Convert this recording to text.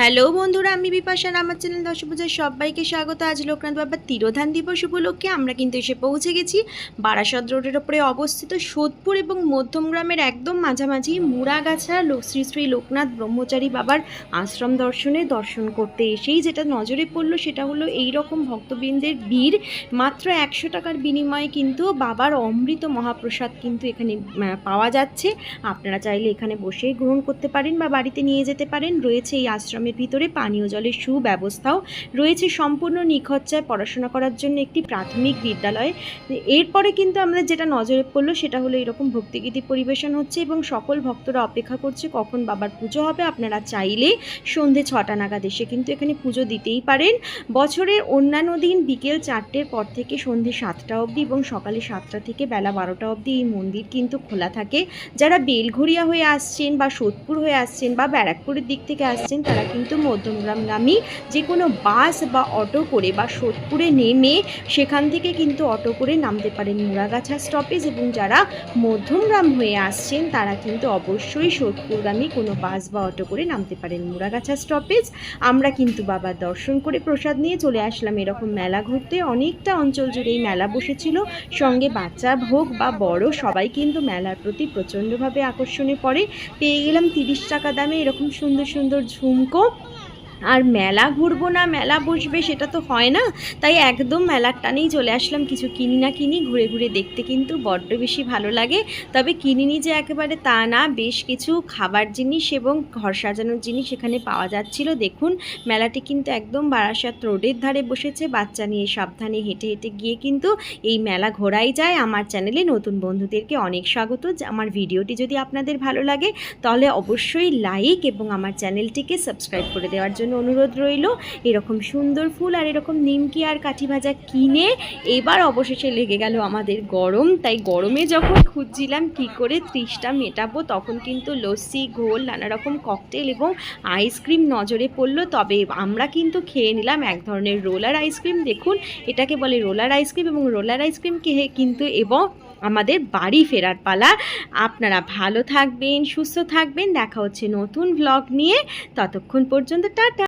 Hello বন্ধুরা, আমি বিপাশা, আমার চ্যানেল দশপূজার সবাইকে স্বাগত। আজ লোকনাথ বাবার তিরোধান দিবস উপলক্ষে আমরা কিন্তু এসে পৌঁছে গেছি বারাসত রোডের ওপরে অবস্থিত সোদপুর এবং মধ্যমগ্রামের একদম মাঝামাঝি মুড়াগাছা শ্রী শ্রী লোকনাথ ব্রহ্মচারী বাবার আশ্রম দর্শনে দর্শন করতে এসেই যেটা নজরে পড়ল সেটা হলো এই রকম ভক্তবৃন্দের ভিড়। মাত্র একশো টাকার বিনিময়ে কিন্তু বাবার অমৃত মহাপ্রসাদ কিন্তু এখানে পাওয়া যাচ্ছে। আপনারা চাইলে এখানে বসে গ্রহণ করতে পারেন বা বাড়িতে নিয়ে যেতে পারেন। রয়েছে এই আশ্রমের ভিতরে পানীয় জলের সুব্যবস্থাও রয়েছে। সম্পূর্ণ নিখরচায় পড়াশোনা করার জন্য একটি প্রাথমিক বিদ্যালয়। এরপরে কিন্তু আমাদের যেটা নজরে পড়ল, সেটা হলো এরকম ভক্তিগীতি পরিবেশন হচ্ছে এবং সকল ভক্তরা অপেক্ষা করছে কখন বাবার পুজো হবে। আপনারা চাইলে সন্ধে ছটা নাগাদ এসে কিন্তু এখানে পুজো দিতেই পারেন। বছরের অন্যান্য দিন বিকেল চারটের পর থেকে সন্ধে সাতটা অবধি এবং সকালে সাতটা থেকে বেলা বারোটা অবধি এই মন্দির কিন্তু খোলা থাকে। যারা বেলঘরিয়া হয়ে আসছেন বা সোদপুর হয়ে আসছেন বা ব্যারাকপুরের দিক থেকে আসছেন, তারা কিন্তু মধ্যমগ্রাম মধ্যমগ্রামগামী যে কোনো বাস বা অটো করে বা সোদপুরে নেমে সেখান থেকে কিন্তু অটো করে নামতে পারেন মুড়াগাছা স্টপেজ এবং যারা মধ্যমগ্রাম হয়ে আসছেন, তারা কিন্তু অবশ্যই সোদপুরগামী কোনো বাস বা অটো করে নামতে পারেন মুড়াগাছা স্টপেজ আমরা কিন্তু বাবার দর্শন করে প্রসাদ নিয়ে চলে আসলাম এরকম মেলা ঘুরতে। অনেকটা অঞ্চল জুড়ে এই মেলা বসেছিল। সঙ্গে বাচ্চা হোক বা বড় সবাই কিন্তু মেলার প্রতি প্রচণ্ডভাবে আকর্ষণে পড়ে। পেয়ে গেলাম তিরিশ টাকা দামে এরকম সুন্দর সুন্দর ঝুমকো আলাইকুম আর মেলা ঘুরবো না, মেলা বসবে সেটা তো হয় না। তাই একদম মেলার টানেই চলে আসলাম। কিছু কিনি না কিনি, ঘুরে ঘুরে দেখতে কিন্তু বড্ড বেশি ভালো লাগে। তবে কিনিনি যে একেবারে তা না, বেশ কিছু খাবার জিনিস এবং ঘর সাজানোর জিনিস এখানে পাওয়া যাচ্ছিল। দেখুন, মেলাটি কিন্তু একদম বারাসাত রোডের ধারে বসেছে। বাচ্চা নিয়ে সাবধানে হেঁটে হেঁটে গিয়ে কিন্তু এই মেলা ঘোরাই যায়। আমার চ্যানেলে নতুন বন্ধুদেরকে অনেক স্বাগত। আমার ভিডিওটি যদি আপনাদের ভালো লাগে, তাহলে অবশ্যই লাইক এবং আমার চ্যানেলটিকে সাবস্ক্রাইব করে দেওয়ার জন্য অনুরোধ রইল। এরকম সুন্দর ফুল আর এরকম নিমকি আর কাঠি ভাজা কিনে এবার অবশেষে লেগে গেল আমাদের গরম। তাই গরমে যখন খুঁজছিলাম কি করে ত্রিশটা মেটাবো, তখন কিন্তু লস্যি, ঘোল, নানা রকম ককটেল এবং আইসক্রিম নজরে পড়ল। তবে আমরা কিন্তু খেয়ে নিলাম এক ধরনের রোলার আইসক্রিম। দেখুন, এটাকে বলে রোলার আইসক্রিম এবং রোলার আইসক্রিম খেয়ে কিন্তু এবং আমাদের বাড়ি ফেরার পালা। আপনারা ভালো থাকবেন, সুস্থ থাকবেন। দেখা হচ্ছে নতুন ব্লগ নিয়ে। ততক্ষণ পর্যন্ত টাটা।